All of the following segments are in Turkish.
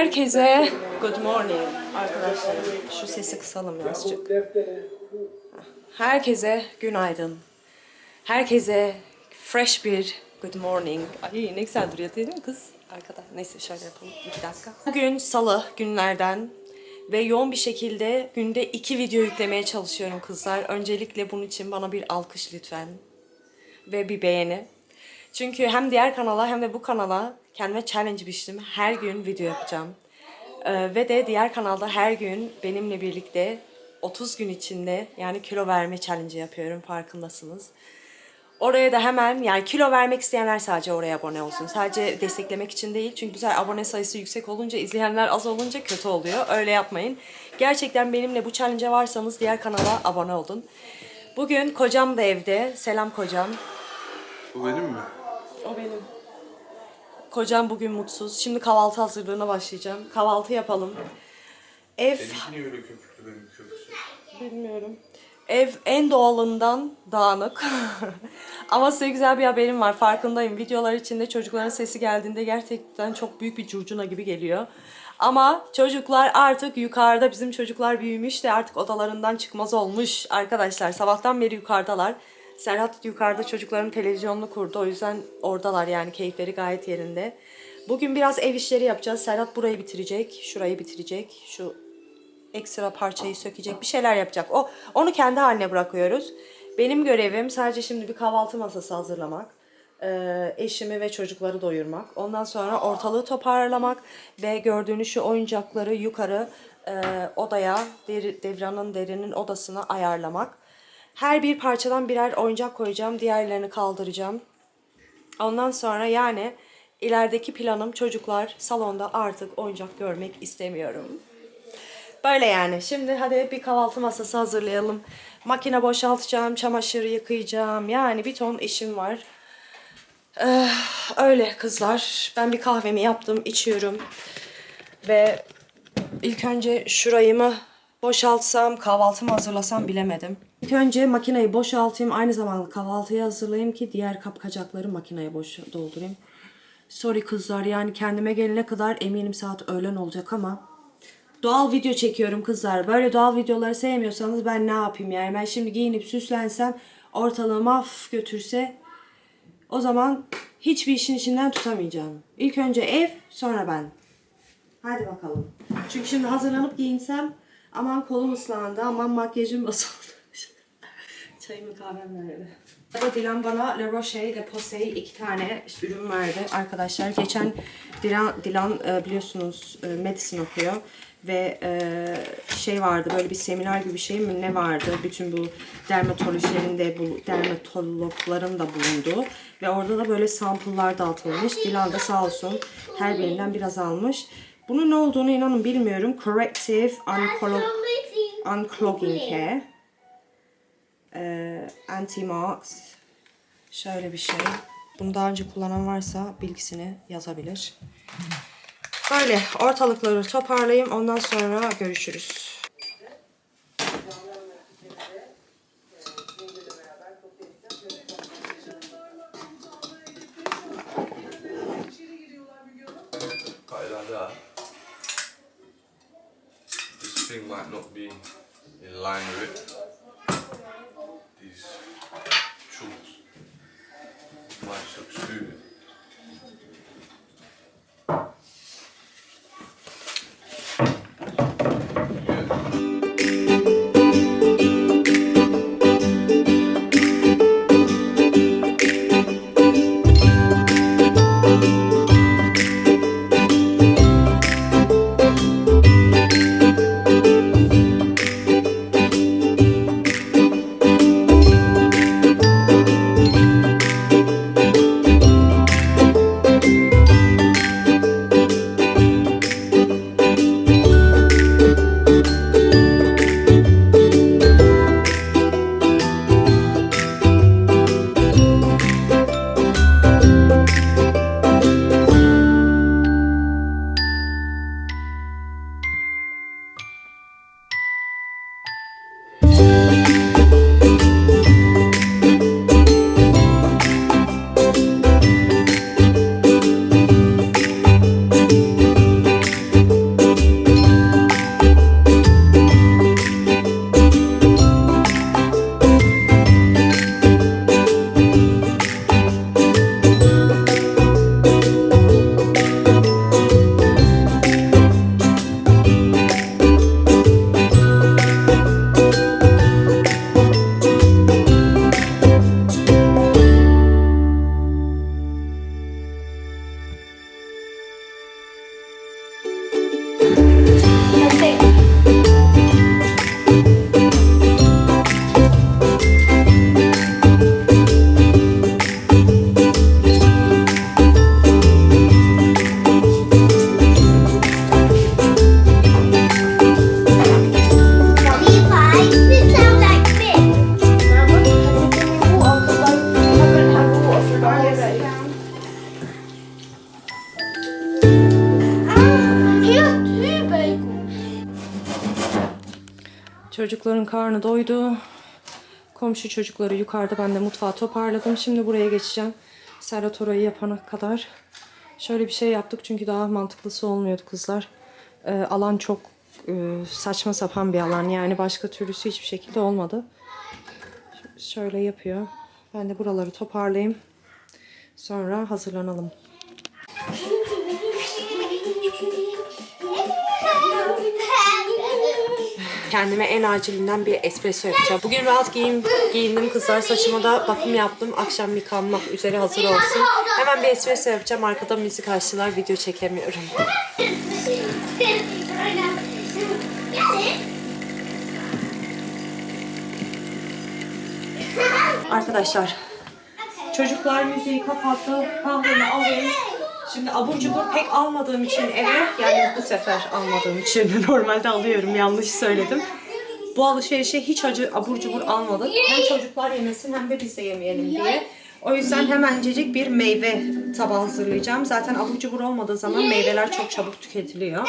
Herkese good morning arkadaşlar. Şu sesi kısalım birazcık. Herkese günaydın. Herkese fresh bir good morning. Ay ne güzel duruyor değil mi kız? Arkada. Neyse şöyle yapalım. İki dakika. Bugün salı günlerden ve yoğun bir şekilde günde iki video yüklemeye çalışıyorum kızlar. Öncelikle bunun için bana bir alkış lütfen. Ve bir beğeni. Çünkü hem diğer kanala hem de bu kanala kendime challenge biçtim. Her gün video yapacağım. Ee, ve de diğer kanalda her gün benimle birlikte 30 gün içinde yani kilo verme challenge yapıyorum farkındasınız. Oraya da hemen yani kilo vermek isteyenler sadece oraya abone olsun. Sadece desteklemek için değil. Çünkü güzel abone sayısı yüksek olunca, izleyenler az olunca kötü oluyor. Öyle yapmayın. Gerçekten benimle bu challenge'e varsanız diğer kanala abone olun. Bugün kocam da evde. Selam kocam. Bu benim mi? O benim. Kocam bugün mutsuz. Şimdi kahvaltı hazırlığına başlayacağım. Kahvaltı yapalım. Ev Benimki niye öyle köpüklü benim köpüksü? bilmiyorum. Ev en doğalından dağınık. Ama size güzel bir haberim var. Farkındayım. Videolar içinde çocukların sesi geldiğinde gerçekten çok büyük bir curcuna gibi geliyor. Ama çocuklar artık yukarıda. Bizim çocuklar büyümüş de artık odalarından çıkmaz olmuş. Arkadaşlar sabahtan beri yukarıdalar. Serhat yukarıda çocukların televizyonunu kurdu. O yüzden oradalar yani keyifleri gayet yerinde. Bugün biraz ev işleri yapacağız. Serhat burayı bitirecek. Şurayı bitirecek. Şu ekstra parçayı sökecek bir şeyler yapacak. O onu kendi haline bırakıyoruz. Benim görevim sadece şimdi bir kahvaltı masası hazırlamak. Eşimi ve çocukları doyurmak. Ondan sonra ortalığı toparlamak ve gördüğünüz şu oyuncakları yukarı odaya, Devran'ın derinin odasına ayarlamak. Her bir parçadan birer oyuncak koyacağım. Diğerlerini kaldıracağım. Ondan sonra yani ilerideki planım çocuklar salonda artık oyuncak görmek istemiyorum. Böyle yani. Şimdi hadi bir kahvaltı masası hazırlayalım. Makine boşaltacağım, çamaşır yıkayacağım. Yani bir ton işim var. Ee, öyle kızlar. Ben bir kahvemi yaptım, içiyorum. Ve ilk önce şurayı mı boşaltsam, kahvaltımı hazırlasam bilemedim. İlk önce makineyi boşaltayım. Aynı zamanda kahvaltıyı hazırlayayım ki diğer kapkacakları makineye boş doldurayım. Sorry kızlar yani kendime gelene kadar eminim saat öğlen olacak ama Doğal video çekiyorum kızlar. Böyle doğal videoları sevmiyorsanız ben ne yapayım yani? Ben şimdi giyinip süslensem ortalığı maf götürse o zaman hiçbir işin içinden tutamayacağım. İlk önce ev sonra ben. Hadi bakalım. Çünkü şimdi hazırlanıp giyinsem aman kolum ıslandı aman makyajım bozuldu. Çayımı kahvem nerede? Burada Dilan bana La Roche de Posay iki tane ürün verdi arkadaşlar. Geçen Dilan, Dilan e, biliyorsunuz e, medicine okuyor ve e, şey vardı böyle bir seminer gibi bir şey mi ne vardı bütün bu dermatolojilerin de bu dermatologların da bulunduğu ve orada da böyle sampullar dağıtılmış. Dilan da sağ olsun her birinden biraz almış. Bunun ne olduğunu inanın bilmiyorum. Corrective Unclog Unclogging Care e, anti-marks şöyle bir şey. Bunu daha önce kullanan varsa bilgisini yazabilir. Böyle ortalıkları toparlayayım. Ondan sonra görüşürüz. This thing might not be in line with Çocukların karnı doydu. Komşu çocukları yukarıda ben de mutfağı toparladım. Şimdi buraya geçeceğim. Serhat orayı yapana kadar. Şöyle bir şey yaptık çünkü daha mantıklısı olmuyordu kızlar. Ee, alan çok e, saçma sapan bir alan. Yani başka türlüsü hiçbir şekilde olmadı. Şöyle yapıyor. Ben de buraları toparlayayım. Sonra hazırlanalım. Kendime en acilinden bir espresso yapacağım. Bugün rahat giyim, giyindim kızlar. Saçıma da bakım yaptım. Akşam yıkanmak üzere hazır olsun. Hemen bir espresso yapacağım. Arkada müzik açtılar. Video çekemiyorum. Arkadaşlar çocuklar müziği kapattı. Kahvemi alayım. Şimdi abur cubur pek almadığım için eve yani bu sefer almadığım için normalde alıyorum yanlış söyledim. Bu alışverişe hiç acı abur cubur almadık. Hem çocuklar yemesin hem de biz de yemeyelim diye. O yüzden hemencecik bir meyve tabağı hazırlayacağım. Zaten abur cubur olmadığı zaman meyveler çok çabuk tüketiliyor.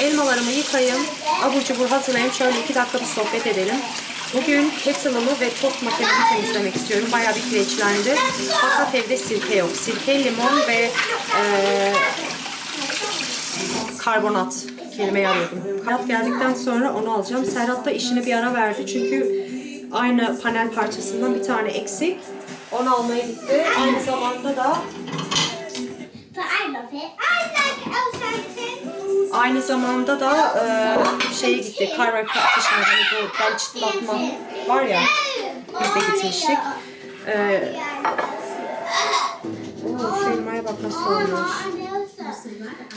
Elmalarımı yıkayayım, abur cubur hazırlayayım. Şöyle iki dakika bir sohbet edelim. Bugün kettle'ımı ve tost makinemi temizlemek istiyorum. Bayağı bir kireçlendi. Fakat evde sirke yok. Sirke, limon ve eee karbonat kelimeyi arıyordum. Serhat geldikten sonra onu alacağım. Serhat da işini bir ara verdi çünkü aynı panel parçasından bir tane eksik. Onu almaya gitti. Aynı zamanda da aynı zamanda da e, şeye gitti. Chiropractic'e hani bu bel çıtlatma var ya. Biz de gitmiştik. E, oo, şu elmaya bak nasıl olmuş.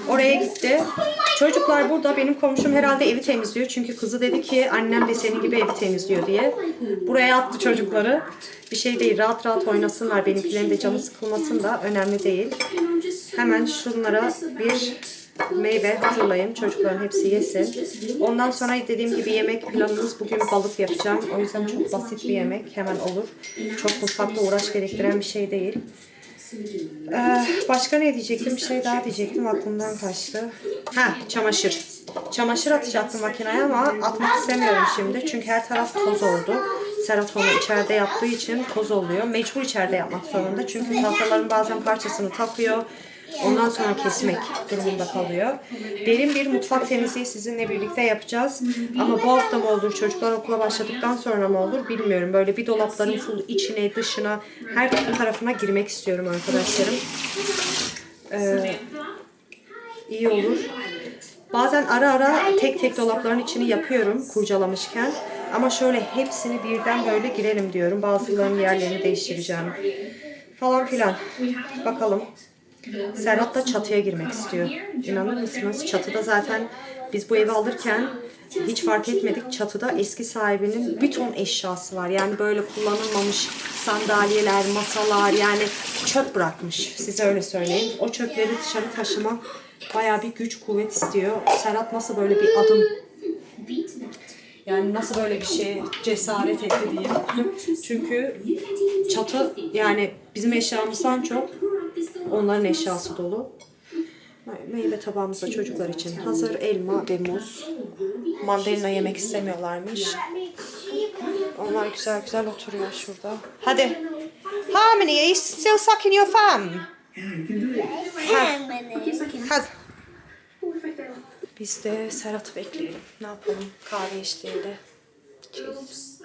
Oraya gitti. Çocuklar burada. Benim komşum herhalde evi temizliyor. Çünkü kızı dedi ki annem de senin gibi evi temizliyor diye. Buraya attı çocukları. Bir şey değil. Rahat rahat oynasınlar. Benimkilerin de canı sıkılmasın da önemli değil. Hemen şunlara bir meyve hazırlayayım. Çocukların hepsi yesin. Ondan sonra dediğim gibi yemek planımız bugün balık yapacağım. O yüzden çok basit bir yemek. Hemen olur. Çok mutfakta uğraş gerektiren bir şey değil. Ee, başka ne diyecektim? Bir şey daha diyecektim. Aklımdan kaçtı. Ha, çamaşır. Çamaşır atacaktım makineye ama atmak istemiyorum şimdi. Çünkü her taraf toz oldu. Serhat onu içeride yaptığı için toz oluyor. Mecbur içeride yapmak zorunda. Çünkü tahtaların bazen parçasını takıyor. Ondan sonra kesmek durumunda kalıyor. Derin bir mutfak temizliği sizinle birlikte yapacağız. Ama bu hafta mı olur, çocuklar okula başladıktan sonra mı olur bilmiyorum. Böyle bir dolapların full içine, dışına, her tarafına girmek istiyorum arkadaşlarım. Ee, iyi olur. Bazen ara ara tek tek dolapların içini yapıyorum kurcalamışken. Ama şöyle hepsini birden böyle girelim diyorum. Bazılarının yerlerini değiştireceğim. Falan filan. Bakalım. Serhat da çatıya girmek istiyor. İnanır mısınız? Çatıda zaten biz bu evi alırken hiç fark etmedik. Çatıda eski sahibinin bir ton eşyası var. Yani böyle kullanılmamış sandalyeler, masalar yani çöp bırakmış. Size öyle söyleyeyim. O çöpleri dışarı taşıma bayağı bir güç, kuvvet istiyor. Serhat nasıl böyle bir adım yani nasıl böyle bir şeye cesaret etti diye. Çünkü çatı yani bizim eşyamızdan çok onların eşyası dolu. Meyve tabağımız da çocuklar için hazır. Elma ve muz. Mandalina yemek istemiyorlarmış. Onlar güzel güzel oturuyor şurada. Hadi. Harmony, are you still sucking your thumb? Hadi. Biz de Serhat'ı bekleyelim. Ne yapalım? Kahve eşliğinde. Cheers.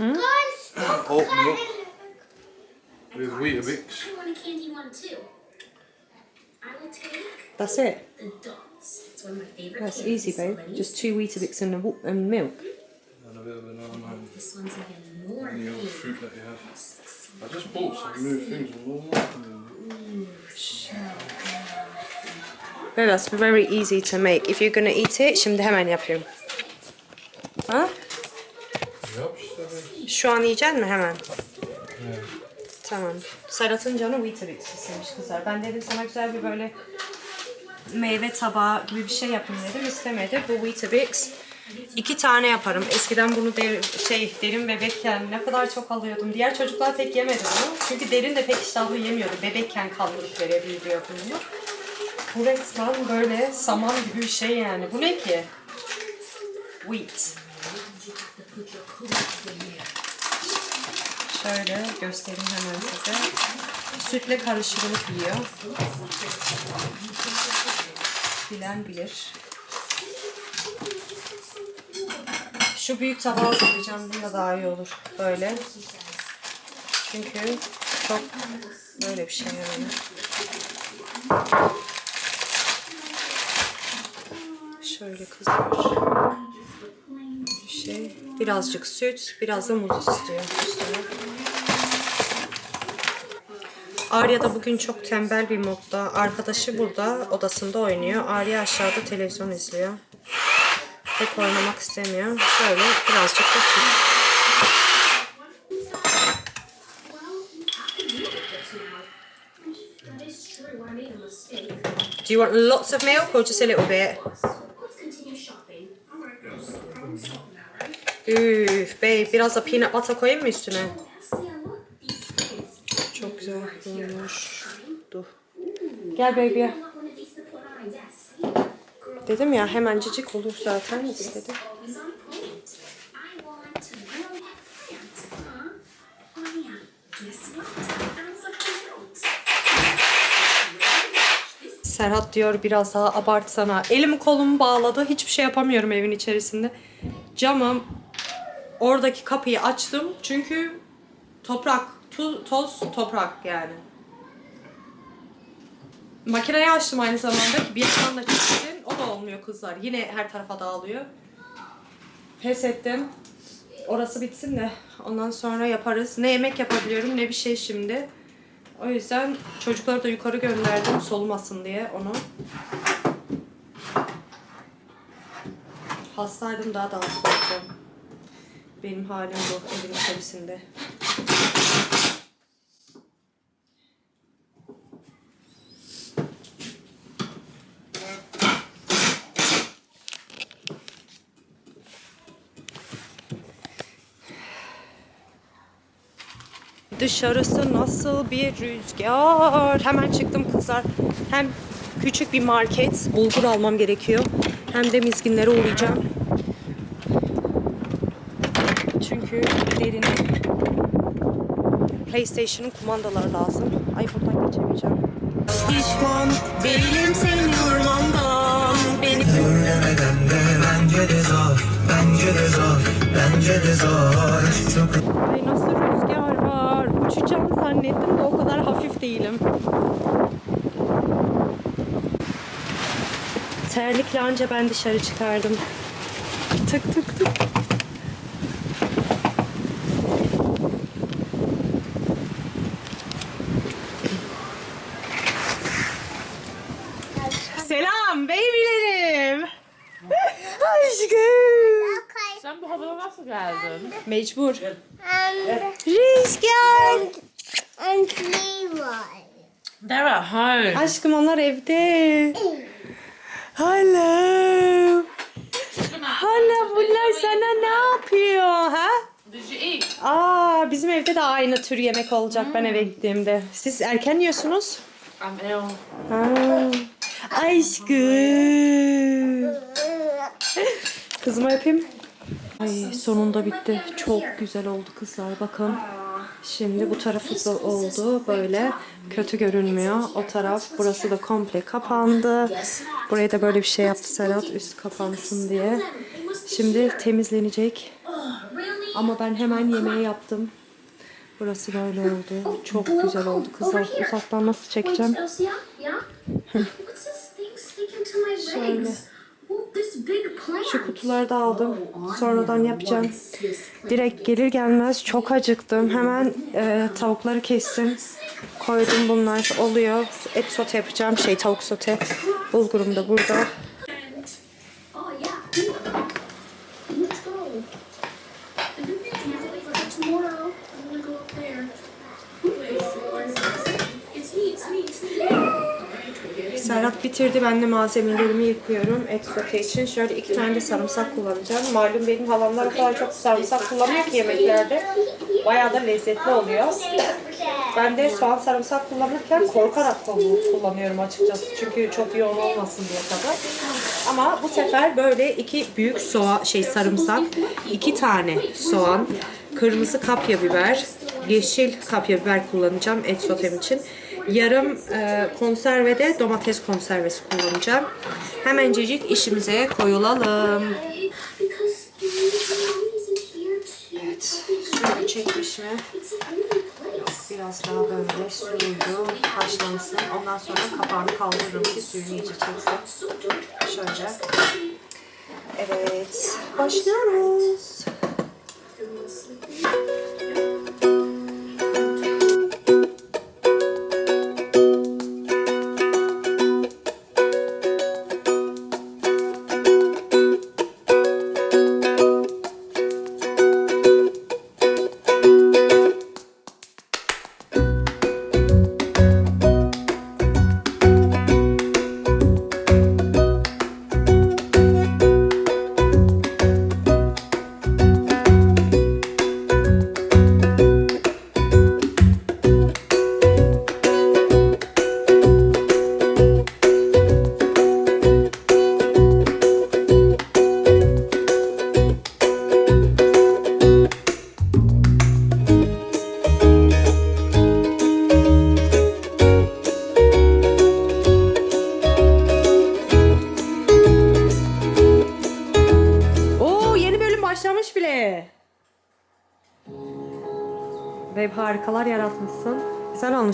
Hmm? Oh, Weetabix. Guys, Oat milk with Weetabix. I want a candy one too. I will take That's it. the dots. It's one of my favorite That's candies. easy, babe. Lenny's. Just two Weetabix and, a, and milk. And a bit of banana and This one's even more any other fruit that you have. I just bought some new things online. Well, that's very easy to make. If you're gonna eat it, şimdi hemen yapıyorum. Ha? Şu an yiyecek mi hemen? Tamam. Serhat'ın canı Weetabix istemiş kızlar. Ben dedim sana güzel bir böyle meyve tabağı gibi bir şey yapayım dedim. İstemedi. Bu Weetabix. İki tane yaparım. Eskiden bunu der, şey derin bebekken ne kadar çok alıyordum. Diğer çocuklar pek yemedi bunu. Çünkü derin de pek iştahlı yemiyordu. Bebekken kaldırıp verebiliyordu bunu. Bu resmen böyle saman gibi bir şey yani. Bu ne ki? Wheat. Şöyle göstereyim hemen size. Sütle karıştırılıp yiyor. Bilen bilir. Şu büyük tabağı saracağım. Bunda daha iyi olur. Böyle. Çünkü çok böyle bir şey yani. Şöyle kızar. Şey, birazcık süt, biraz da muz istiyor üstüne. Arya da bugün çok tembel bir modda. Arkadaşı burada odasında oynuyor. Arya aşağıda televizyon izliyor. Pek oynamak istemiyor. Şöyle birazcık da süt. Do you want lots of milk or just a little bit? Üf babe biraz da peanut butter koyayım mı üstüne? My desk. See? Dedim ya hemencecik olur zaten istedim. Serhat diyor biraz daha abartsana. Elimi kolumu bağladı. Hiçbir şey yapamıyorum evin içerisinde. Camım oradaki kapıyı açtım. Çünkü toprak, tu- toz toprak yani. Makineyi açtım aynı zamanda ki bir yandan da çıksın. O da olmuyor kızlar. Yine her tarafa dağılıyor. Pes ettim. Orası bitsin de ondan sonra yaparız. Ne yemek yapabiliyorum ne bir şey şimdi. O yüzden çocukları da yukarı gönderdim solumasın diye onu. Hastaydım daha da hasta. Benim halim bu evin içerisinde. Dışarısı nasıl bir rüzgar. Hemen çıktım kızlar. Hem küçük bir market, bulgur almam gerekiyor. Hem de mizginlere uğrayacağım. Çünkü derine PlayStation'ın kumandaları lazım. Ay buradan geçemeyeceğim. Pişman değilim seni ormandan. Beni Göremeden de bence de zor, bence de zor, bence de zor. Çok Ay nasıl rüzgar. Uçacağım zannettim de o kadar hafif değilim. Terlikle anca ben dışarı çıkardım. Tık tık tık. Selam babylerim. Aşkım. Okay. Sen bu havada nasıl geldin? Mecbur. Um, Rüzgar. and Leroy. They're at home. Aşkım onlar evde. Hala. Hala bunlar sana ne yapıyor ha? Did you eat? Aa bizim evde de aynı tür yemek olacak ben eve gittiğimde. Siz erken yiyorsunuz. I'm ill. Ha. Aşkım. Kızıma yapayım. Ay sonunda bitti. Çok güzel oldu kızlar bakın. Şimdi bu tarafı da oldu böyle. Kötü görünmüyor. O taraf burası da komple kapandı. Buraya da böyle bir şey yaptı Serhat üst kapansın diye. Şimdi temizlenecek. Ama ben hemen yemeği yaptım. Burası böyle oldu. Çok güzel oldu kızlar. Uzaktan nasıl çekeceğim? Şöyle. Şu kutuları da aldım. Sonradan yapacağım. Direkt gelir gelmez çok acıktım. Hemen e, tavukları kestim. Koydum bunlar oluyor. Et sote yapacağım. Şey tavuk sote. Bulgurum da burada. Serhat bitirdi. Ben de malzemelerimi yıkıyorum. Eksote için. Şöyle iki tane de sarımsak kullanacağım. Malum benim halamlar o kadar çok sarımsak kullanıyor ki yemeklerde. Bayağı da lezzetli oluyor. Ben de soğan sarımsak kullanırken korkarak kullan- kullanıyorum açıkçası. Çünkü çok yoğun olmasın diye tabii. Ama bu sefer böyle iki büyük soğan şey sarımsak, iki tane soğan, kırmızı kapya biber, yeşil kapya biber kullanacağım et sotem için. Yarım e, konservede domates konservesi kullanacağım. Hemencecik işimize koyulalım. Evet, suyu çekmiş mi? Biraz daha böyle suyuydu, haşlansın. Ondan sonra kapağını kaldırırım ki suyunu iyice çeksin. Şöyle. Evet, başlıyoruz.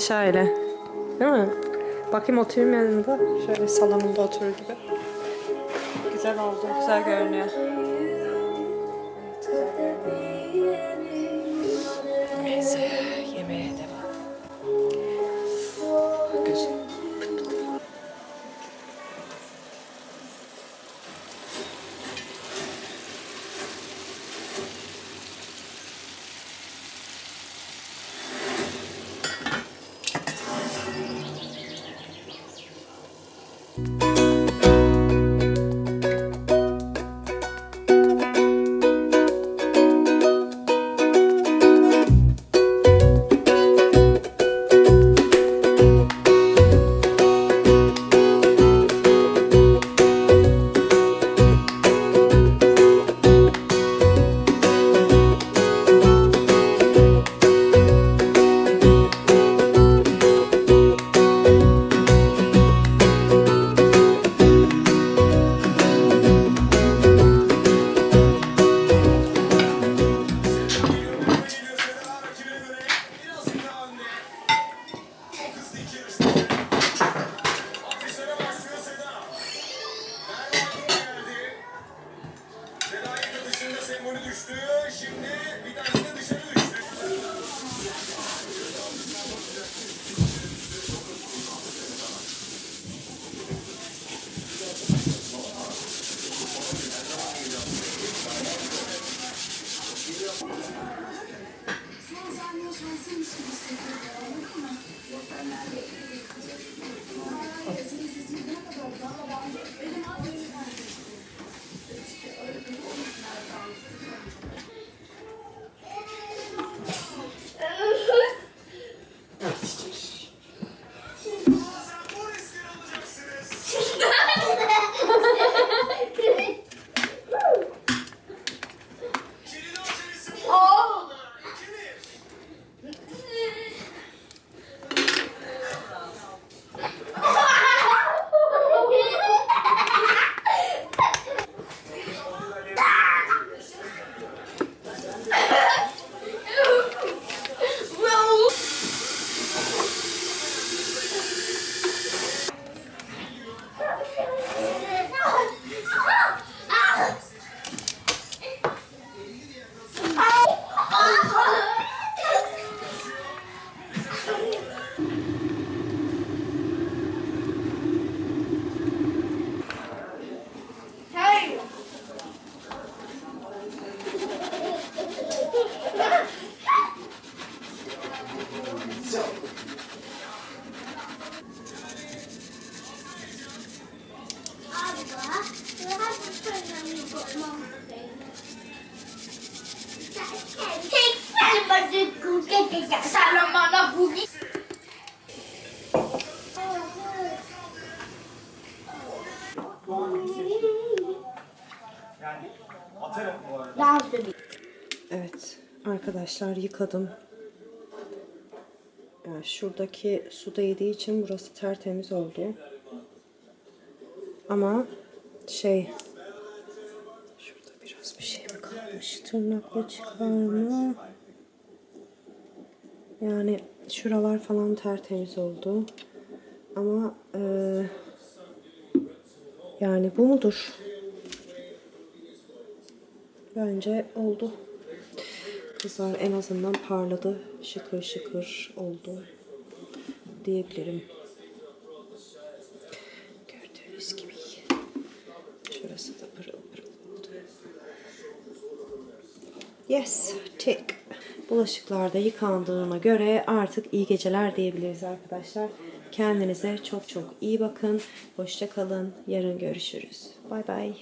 Güzel olmuş ha öyle. Değil mi? Bakayım oturayım yanında. Şöyle salonunda oturur gibi. Güzel oldu. Güzel görünüyor. Arkadaşlar yıkadım. Yani şuradaki su değdiği için burası tertemiz oldu. Ama şey şurada biraz bir şey mi kalmış? Tırnakla çıkarma. Yani şuralar falan tertemiz oldu. Ama eee, yani bu mudur? Bence oldu. Kızlar en azından parladı. Şıkır şıkır oldu. Diyebilirim. Gördüğünüz gibi. Şurası da pırıl pırıl oldu. Yes, tick. Bulaşıklar da yıkandığına göre artık iyi geceler diyebiliriz arkadaşlar. Kendinize çok çok iyi bakın. Hoşça kalın. Yarın görüşürüz. Bay bay.